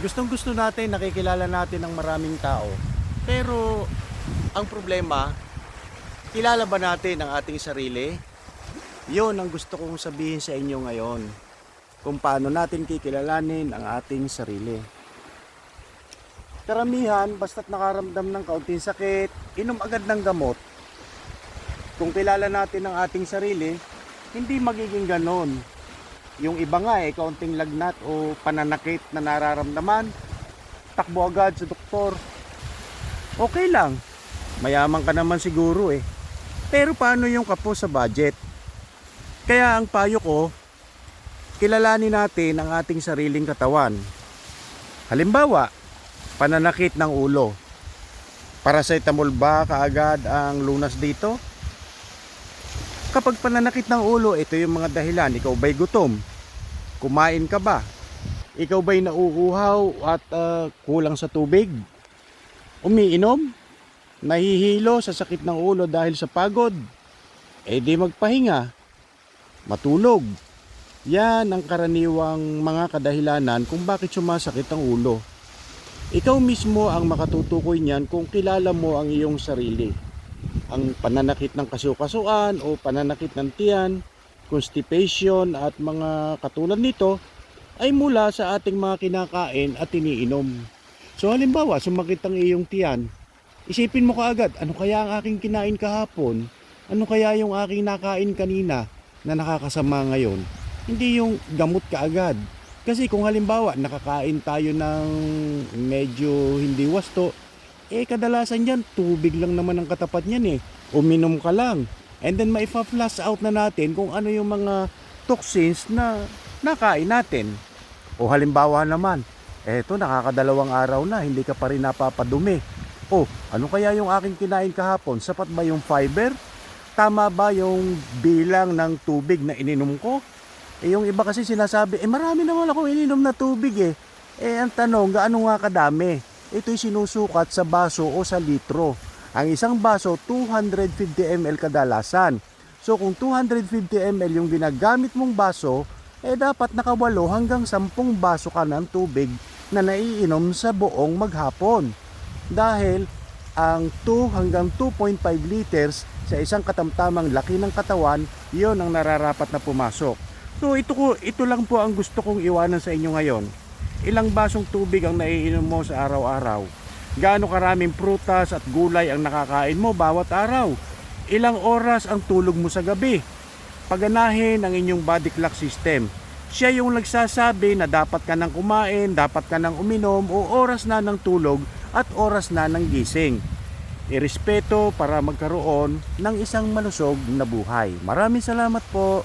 Gustong gusto natin, nakikilala natin ng maraming tao. Pero ang problema, kilala ba natin ang ating sarili? Yon ang gusto kong sabihin sa inyo ngayon. Kung paano natin kikilalanin ang ating sarili. Karamihan, basta't nakaramdam ng kaunting sakit, inom agad ng gamot. Kung kilala natin ang ating sarili, hindi magiging ganon. Yung iba nga eh, kaunting lagnat o pananakit na nararamdaman, takbo agad sa doktor. Okay lang, mayaman ka naman siguro eh. Pero paano yung kapo sa budget? Kaya ang payo ko, kilalanin natin ang ating sariling katawan. Halimbawa, pananakit ng ulo. Paracetamol ba kaagad ang lunas dito? Kapag pananakit ng ulo, ito yung mga dahilan. Ikaw ba'y gutom? Kumain ka ba? Ikaw ba'y nauuhaw at ah, kulang sa tubig? Umiinom? Nahihilo sa sakit ng ulo dahil sa pagod? Eh di magpahinga. Matulog. Yan ang karaniwang mga kadahilanan kung bakit sumasakit ang ulo. Ikaw mismo ang makatutukoy niyan kung kilala mo ang iyong sarili ang pananakit ng kasukasuan o pananakit ng tiyan, constipation at mga katulad nito ay mula sa ating mga kinakain at iniinom. So halimbawa, sumakit ang iyong tiyan, isipin mo kaagad, ano kaya ang aking kinain kahapon? Ano kaya yung aking nakain kanina na nakakasama ngayon? Hindi yung gamot kaagad. Kasi kung halimbawa, nakakain tayo ng medyo hindi wasto, eh kadalasan yan, tubig lang naman ang katapat niyan eh. Uminom ka lang. And then maipa-flush out na natin kung ano yung mga toxins na nakain natin. O halimbawa naman, eto nakakadalawang araw na, hindi ka pa rin napapadumi. O, ano kaya yung aking kinain kahapon? Sapat ba yung fiber? Tama ba yung bilang ng tubig na ininom ko? Eh yung iba kasi sinasabi, eh marami naman ako ininom na tubig eh. Eh ang tanong, gaano nga kadami? ito'y sinusukat sa baso o sa litro. Ang isang baso, 250 ml kadalasan. So kung 250 ml yung ginagamit mong baso, eh dapat nakawalo hanggang 10 baso ka ng tubig na naiinom sa buong maghapon. Dahil ang 2 hanggang 2.5 liters sa isang katamtamang laki ng katawan, yon ang nararapat na pumasok. So ito, ko, ito lang po ang gusto kong iwanan sa inyo ngayon ilang basong tubig ang naiinom mo sa araw-araw? Gaano karaming prutas at gulay ang nakakain mo bawat araw? Ilang oras ang tulog mo sa gabi? Paganahin ang inyong body clock system. Siya yung nagsasabi na dapat ka nang kumain, dapat ka nang uminom o oras na ng tulog at oras na ng gising. Irespeto para magkaroon ng isang malusog na buhay. Maraming salamat po.